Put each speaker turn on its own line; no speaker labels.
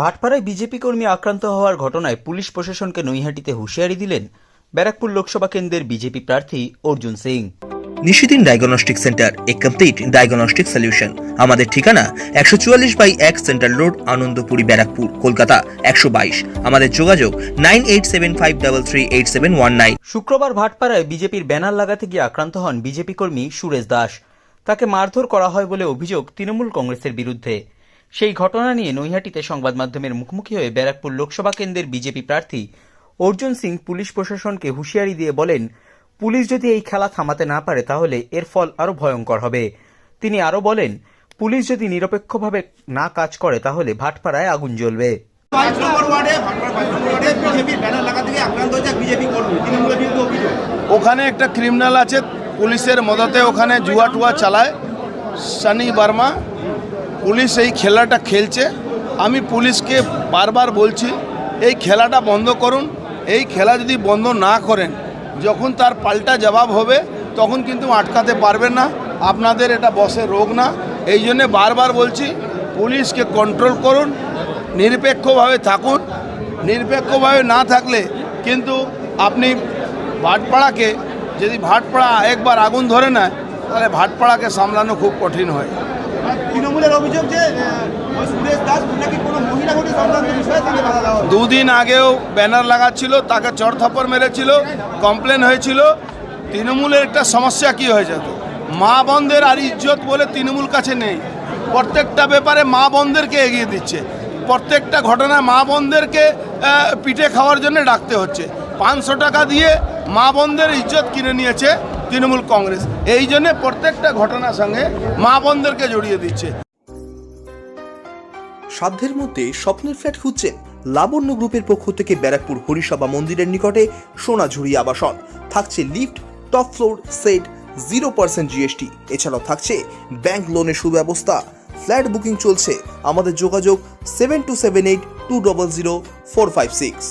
ভাটপাড়ায় BJP কর্মী আক্রান্ত হওয়ার ঘটনায় পুলিশ প্রশাসনকে নৈহাটিতে হুঁশিয়ারি দিলেন ব্যারাকপুর লোকসভা কেন্দ্রের বিজেপি প্রার্থী Arjun Singh.
Nishidin diagnostic centre a complete diagnostic solution আমাদের ঠিকানা একশো চুয়াল্লিশ বাই এক সেন্ট্রাল রোড আনন্দপুরি ব্যারাকপুর কলকাতা একশো বাইশ। আমাদের যোগাযোগ nine eight seven five double three eight seven one nine.
শুক্রবার ভাটপাড়ায় বিজেপির ব্যানার লাগাতে গিয়ে আক্রান্ত হন বিজেপি কর্মী সুরেশ দাস। তাকে মারধর করা হয় বলে অভিযোগ তৃণমূল কংগ্রেসের বিরুদ্ধে। সেই ঘটনা নিয়ে নৈহাটিতে সংবাদ মাধ্যমের মুখোমুখি হয়ে ব্যারাকপুর লোকসভা কেন্দ্রের বিজেপি প্রার্থী অর্জুন সিং পুলিশ প্রশাসনকে হুঁশিয়ারি দিয়ে বলেন পুলিশ যদি এই খেলা থামাতে না পারে তাহলে এর ফল আরও ভয়ঙ্কর হবে। তিনি আরও বলেন পুলিশ যদি নিরপেক্ষভাবে না কাজ করে তাহলে ভাটপাড়ায় আগুন জ্বলবে।
পাঁচ নম্বর ওয়ার্ডে পাঁচ নম্বর ওয়ার্ডে বিজেপির ব্যানার লাগাতে গিয়ে আক্রান্ত হয়েছে বিজেপি কর্মী। তৃণমূলের বিরুদ্ধে অভিযোগ।
ওখানে একটা ক্রিমিনাল আছে পুলিশের মদতে ওখানে জুয়া টুয়া চালায়। সানি বার্মা পুলিশ এই খেলাটা খেলছে। আমি পুলিশকে বারবার বলছি, এই খেলাটা বন্ধ করুন। এই খেলা যদি বন্ধ না করেন, যখন তার পাল্টা জবাব হবে, তখন কিন্তু আটকাতে পারবেন না। আপনাদের এটা বসে রোগ না। এই জন্যে বারবার বলছি, পুলিশকে কন্ট্রোল করুন, নিরপেক্ষভাবে থাকুন। নিরপেক্ষভাবে না থাকলে কিন্তু আপনি ভাটপাড়াকে, যদি ভাটপাড়া একবার আগুন ধরে নেয়, তাহলে ভাটপাড়াকে সামলানো খুব কঠিন হয়।
তৃণমূলের অভিযোগ যে।
দুদিন আগেও ব্যানার লাগাচ্ছিল, তাকে চড় থাপ্পড় মেরেছিল, কমপ্লেন হয়েছিল। তৃণমূলের একটা সমস্যা কি হয়ে যেত? মা বন্ধের আর ইজ্জত বলে তৃণমূল কাছে নেই। প্রত্যেকটা ব্যাপারে মা বন্ধেরকে এগিয়ে দিচ্ছে। প্রত্যেকটা ঘটনায় মা বন্ধেরকে পিঠে খাওয়ার জন্য ডাকতে হচ্ছে। পাঁচশো টাকা দিয়ে মা বন্ধের ইজ্জত কিনে নিয়েছে। তৃণমূল কংগ্রেস। এই জন্যে প্রত্যেকটা ঘটনার সঙ্গে মা বন্ধেরকে জড়িয়ে দিচ্ছে।
সাধ্যের মধ্যে স্বপ্নের ফ্ল্যাট খুঁজছেন লাবণ্য গ্রুপের পক্ষ থেকে ব্যারাকপুর হরিসভা মন্দিরের নিকটে সোনাঝুরি আবাসন। থাকছে lift, top floor, set, zero percent GST. এছাড়াও থাকছে ব্যাংক লোনের সুব্যবস্থা। ফ্ল্যাট বুকিং চলছে। আমাদের যোগাযোগ seven two seven eight two double zero four five six.